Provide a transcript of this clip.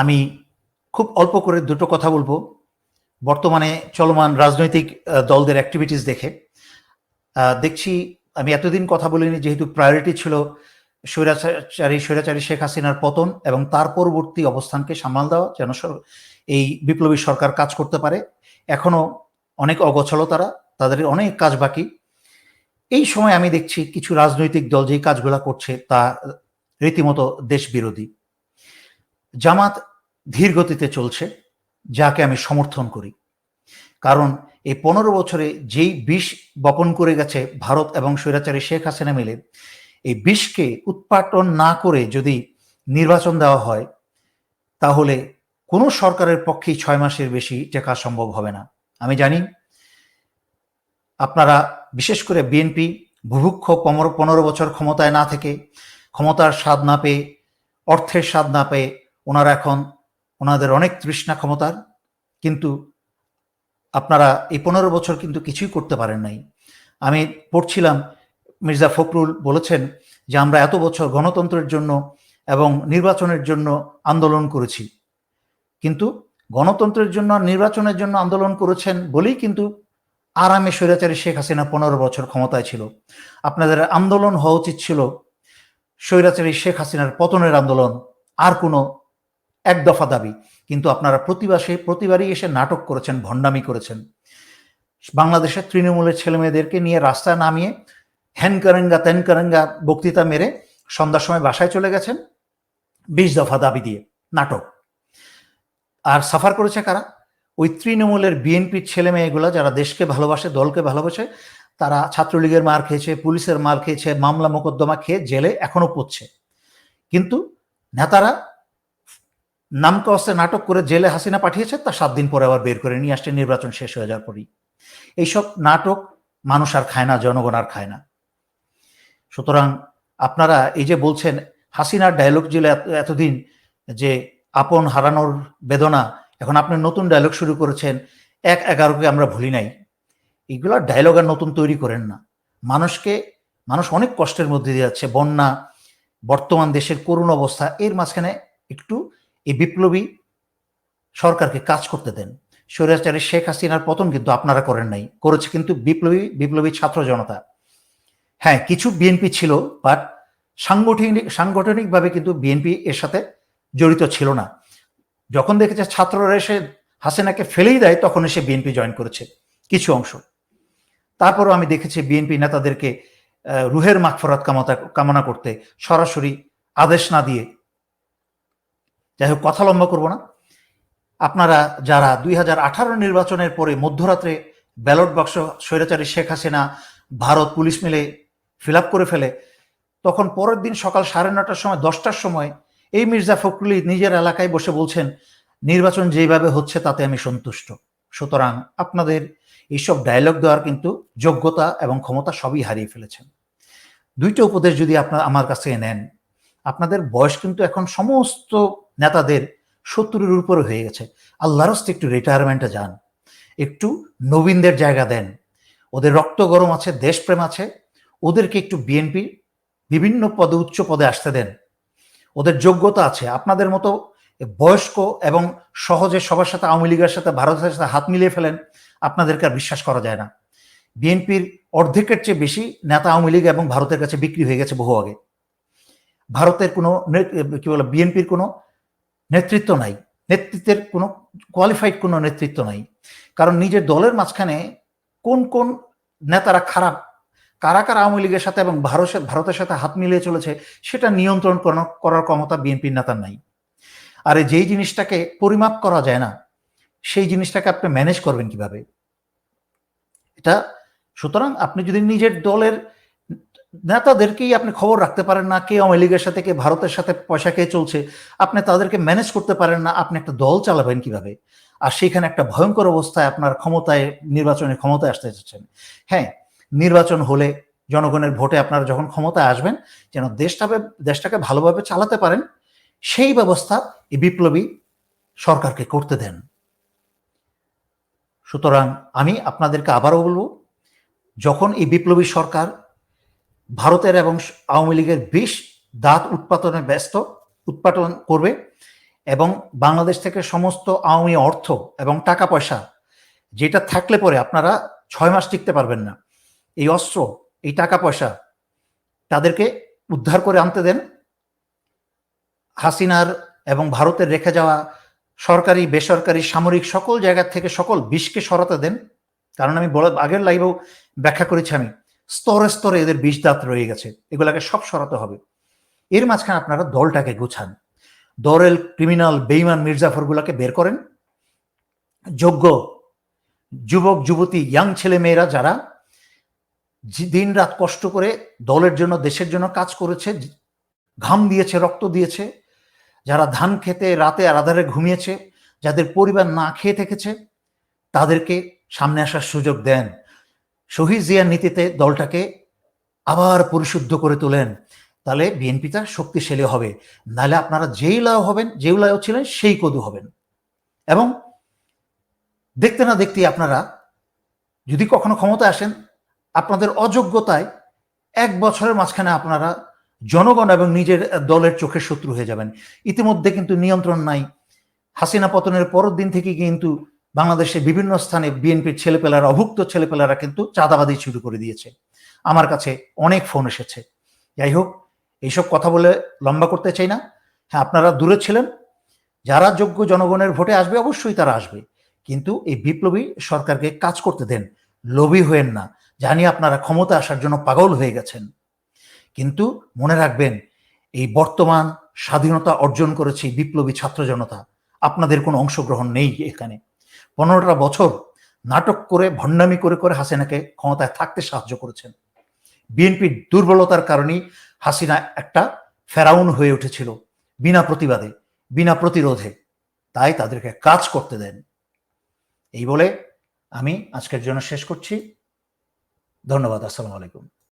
আমি খুব অল্প করে দুটো কথা বলব। বর্তমানে চলমান রাজনৈতিক দলদের অ্যাক্টিভিটিস দেখে। দেখছি, আমি এতদিন কথা বলিনি, যেহেতু প্রায়োরিটি ছিল স্বৈরাচারী স্বৈরাচারী শেখ হাসিনার পতন এবং তার পরবর্তী অবস্থানকে সামাল দেওয়া, যেন এই বিপ্লবী সরকার কাজ করতে পারে। এখনও অনেক অগোছল তারা, তাদের অনেক কাজ বাকি। এই সময় আমি দেখছি কিছু রাজনৈতিক দল যেই কাজগুলো করছে, তা রীতিমতো দেশ বিরোধী জামাত ধীর গতিতে চলছে, যাকে আমি সমর্থন করি। কারণ এই পনেরো বছরে যেই বিষ বপন করে গেছে ভারত এবং স্বৈরাচারী শেখ হাসিনা মিলে, এই বিষকে উৎপাটন না করে যদি নির্বাচন দেওয়া হয়, তাহলে কোনো সরকারের পক্ষেই ছয় মাসের বেশি টেকা সম্ভব হবে না। আমি জানি, আপনারা বিশেষ করে বিএনপি পনেরো পনেরো বছর ক্ষমতায় না থেকে, ক্ষমতার স্বাদ না পেয়ে, অর্থের স্বাদ না পেয়ে ওনারা এখন ওনাদের অনেক তৃষ্ণা ক্ষমতার, কিন্তু আপনারা এই পনেরো বছর কিন্তু কিছুই করতে পারেন নাই। আমি পড়ছিলাম, মির্জা ফখরুল বলেছেন যে আমরা এত বছর গণতন্ত্রের জন্য এবং নির্বাচনের জন্য আন্দোলন করেছি। কিন্তু গণতন্ত্রের জন্য নির্বাচনের জন্য আন্দোলন করেছেন বলেই কিন্তু আরামে স্বৈরাচারী শেখ হাসিনা পনেরো বছর ক্ষমতায় ছিল। আপনাদের আন্দোলন হওয়া উচিত ছিল স্বৈরাচারী শেখ হাসিনার পতনের আন্দোলন, আর কোনো এক দফা দাবি। কিন্তু আপনারা প্রতিবাসে, প্রতিবারই এসে নাটক করেছেন, ভণ্ডামি করেছেন। বাংলাদেশের তৃণমূলের ছেলে মেয়েদেরকে নিয়ে রাস্তায় নামিয়ে হ্যান কারেঙ্গা, তেন কারেঙ্গা বক্তৃতা মেরে সন্ধ্যার সময় বাসায় চলে গেছেন বিশ দফা দাবি দিয়ে নাটক। আর সাফার করেছে কারা? ওই তৃণমূলের বিএনপির ছেলে মেয়েগুলো যারা দেশকে ভালোবাসে, দলকে ভালোবাসে, তারা ছাত্রলীগের মার খেয়েছে, পুলিশের মার খেয়েছে, মামলা মোকদ্দমা খেয়ে জেলে এখনও পড়ছে। কিন্তু নেতারা নামকে অস্ত্রে নাটক করে জেলে হাসিনা পাঠিয়েছে, তা সাত দিন পরে আবার বের করে নিয়ে আসছে, নির্বাচন শেষ হয়ে যাওয়ার পরই। এইসব নাটক মানুষ আর খায় না, জনগণ আর খায় না। সুতরাং আপনারা এই যে বলছেন, হাসিনার ডায়লগ এত- এতদিন যে আপন হারানোর বেদনা, এখন আপনি নতুন ডায়লগ শুরু করেছেন, এক এগারোকে আমরা ভুলি নাই। এগুলো ডায়লগ আর নতুন তৈরি করেন না। মানুষকে, মানুষ অনেক কষ্টের মধ্যে দিয়ে যাচ্ছে, বন্যা, বর্তমান দেশের করুণ অবস্থা, এর মাঝখানে একটু এই বিপ্লবী সরকারকে কাজ করতে দেন। স্বৈরাচারী শেখ হাসিনার পতন কিন্তু আপনারা করেন নাই, করেছে কিন্তু বিপ্লবী বিপ্লবী ছাত্র জনতা। হ্যাঁ কিছু বিএনপি ছিল বাট সাংগঠনিক, সাংগঠনিকভাবে কিন্তু বিএনপি এর সাথে জড়িত ছিল না। যখন দেখেছে ছাত্ররা এসে হাসিনাকে ফেলেই দেয়, তখন এসে বিএনপি জয়েন করেছে কিছু অংশ। তারপরও আমি দেখেছি বিএনপি নেতাদেরকে রুহের মাগফরাত কামনা করতে সরাসরি আদেশ না দিয়ে যাই হোক, কথা লম্বা করব না। আপনারা যারা দুই হাজার আঠারো নির্বাচনের পরে মধ্যরাত্রে ব্যালট বাক্স স্বৈরাচারী শেখ হাসিনা ভারত পুলিশ মিলে ফিল করে ফেলে, তখন পরের দিন সকাল সাড়ে নটার সময়, দশটার সময় এই মির্জা ফখরুলি নিজের এলাকায় বসে বলছেন, নির্বাচন যেভাবে হচ্ছে তাতে আমি সন্তুষ্ট। সুতরাং আপনাদের এইসব ডায়লগ দেওয়ার কিন্তু যোগ্যতা এবং ক্ষমতা সবই হারিয়ে ফেলেছেন। দুইটা উপদেশ যদি আপনার আমার কাছে নেন, আপনাদের বয়স কিন্তু এখন সমস্ত নেতাদের সত্তরের উপরে হয়ে গেছে। আল্লাহর একটু রিটায়ারমেন্টে যান। একটু নবীনদের জায়গা দেন। ওদের রক্ত গরম আছে, দেশপ্রেম আছে। ওদেরকে একটু বিএনপি বিভিন্ন পদে, উচ্চ পদে আসতে দেন। ওদের যোগ্যতা আছে। আপনাদের মতো বয়স্ক এবং সহজে সবার সাথে, আওয়ামী লীগের সাথে, ভারতের সাথে হাত মিলিয়ে ফেলেন, আপনাদেরকে আর বিশ্বাস করা যায় না। বিএনপির অর্ধেকের চেয়ে বেশি নেতা আওয়ামী লীগ এবং ভারতের কাছে বিক্রি হয়ে গেছে বহু আগে। ভারতের কোনো, কি বলে বিএনপির কোনো নেতৃত্ব নাই। নেতৃত্বের কোনো কোয়ালিফাইড কোনো নেতৃত্ব নাই। কারণ নিজের দলের মাঝখানে কোন কোন নেতারা খারাপ, কারা কারা আওয়ামী লীগের সাথে এবং ভারতের ভারতের সাথে হাত মিলিয়ে চলেছে, সেটা নিয়ন্ত্রণ করার ক্ষমতা বিএনপির নেতার নাই। আর যেই জিনিসটাকে পরিমাপ করা যায় না, সেই জিনিসটাকে আপনি ম্যানেজ করবেন কীভাবে? এটা, সুতরাং আপনি যদি নিজের দলের নেতাদেরকেই আপনি খবর রাখতে পারেন না, কে আওয়ামী লীগের সাথে, কে ভারতের সাথে পয়সা খেয়ে চলছে, আপনি তাদেরকে ম্যানেজ করতে পারেন না, আপনি একটা দল চালাবেন কীভাবে? আর সেখানে একটা ভয়ঙ্কর অবস্থায় আপনার ক্ষমতায়, নির্বাচনের ক্ষমতায় আসতে চাচ্ছেন হ্যাঁ নির্বাচন হলে জনগণের ভোটে আপনারা যখন ক্ষমতায় আসবেন, যেন দেশটাকে দেশটাকে ভালোভাবে চালাতে পারেন, সেই ব্যবস্থা এই বিপ্লবী সরকারকে করতে দেন। সুতরাং আমি আপনাদেরকে আবারও বলব, যখন এই বিপ্লবী সরকার ভারতের এবং আওয়ামী লীগের বিষ দাঁত উৎপাদনে ব্যস্ত উৎপাদন করবে এবং বাংলাদেশ থেকে সমস্ত আওয়ামী অর্থ এবং টাকা পয়সা যেটা থাকলে পরে আপনারা ছয় মাস টিকতে পারবেন না। এই অস্ত্র, এই টাকা পয়সা তাদেরকে উদ্ধার করে আনতে দেন। হাসিনার এবং ভারতের রেখে যাওয়া সরকারি, বেসরকারি, সামরিক সকল জায়গা থেকে সকল বিষকে সরাতে দেন। কারণ আমি বড় আগের লাইভেও ব্যাখ্যা করেছি আমি। স্তরে স্তরে এদের বিষ দাঁত রয়ে গেছে, এগুলাকে সব সরাতে হবে। এর মাঝখানে আপনারা দলটাকে গুছান। দরেল, ক্রিমিনাল, বেইমান, মির্জাফরগুলাকে বের করেন। যোগ্য যুবক, যুবতী, ইয়াং ছেলে মেয়েরা যারা দিন রাত কষ্ট করে দলের জন্য, দেশের জন্য কাজ করেছে ঘাম দিয়েছে, রক্ত দিয়েছে, যারা ধান খেতে রাতে আধারে ঘুমিয়েছে, যাদের পরিবার না খেয়ে থেকেছে, তাদেরকে সামনে আসার সুযোগ দেন। শহীদ জিয়ার নীতিতে দলটাকে আবার পরিশুদ্ধ করে তোলেন। তাহলে বিএনপিটা শক্তিশালী হবে। নাহলে আপনারা যেই লাও হবেন, যেই লাও ছিলেন, সেই কদু হবেন। এবং দেখতে না দেখতে আপনারা যদি কখনো ক্ষমতা আসেন, আপনাদের অযোগ্যতায় এক বছরের মাঝখানে আপনারা জনগণ এবং নিজের দলের চোখের শত্রু হয়ে যাবেন। ইতিমধ্যে কিন্তু নিয়ন্ত্রণ নাই। হাসিনা পতনের পরের দিন থেকে কিন্তু বাংলাদেশে বিভিন্ন স্থানে বিএনপির ছেলেপেলারা, অভুক্ত ছেলেপেলারা কিন্তু চাঁদাবাদি শুরু করে দিয়েছে। আমার কাছে অনেক ফোন এসেছে। যাই হোক, এইসব কথা বলে লম্বা করতে চাই না। হ্যাঁ আপনারা দূরে ছিলেন। যারা যোগ্য জনগণের ভোটে আসবে, অবশ্যই তারা আসবে। কিন্তু এই বিপ্লবী সরকারকে কাজ করতে দেন। লোভী হয়েন না। জানি আপনারা ক্ষমতা আসার জন্য পাগল হয়ে গেছেন। কিন্তু মনে রাখবেন, এই বর্তমান স্বাধীনতা অর্জন করেছে বিপ্লবী ছাত্র জনতা। আপনাদের কোনো অংশগ্রহণ নেই এখানে। পনেরোটা বছর নাটক করে, ভণ্ডামি করে করে হাসিনাকে ক্ষমতায় থাকতে সাহায্য করেছেন। বিএনপির দুর্বলতার কারণেই হাসিনা একটা ফেরাউন হয়ে উঠেছিল বিনা প্রতিবাদে, বিনা প্রতিরোধে। তাই তাদেরকে কাজ করতে দেন। এই বলে আমি আজকের জন্য শেষ করছি। ধন্যবাদ, আসসালামু আলাইকুম।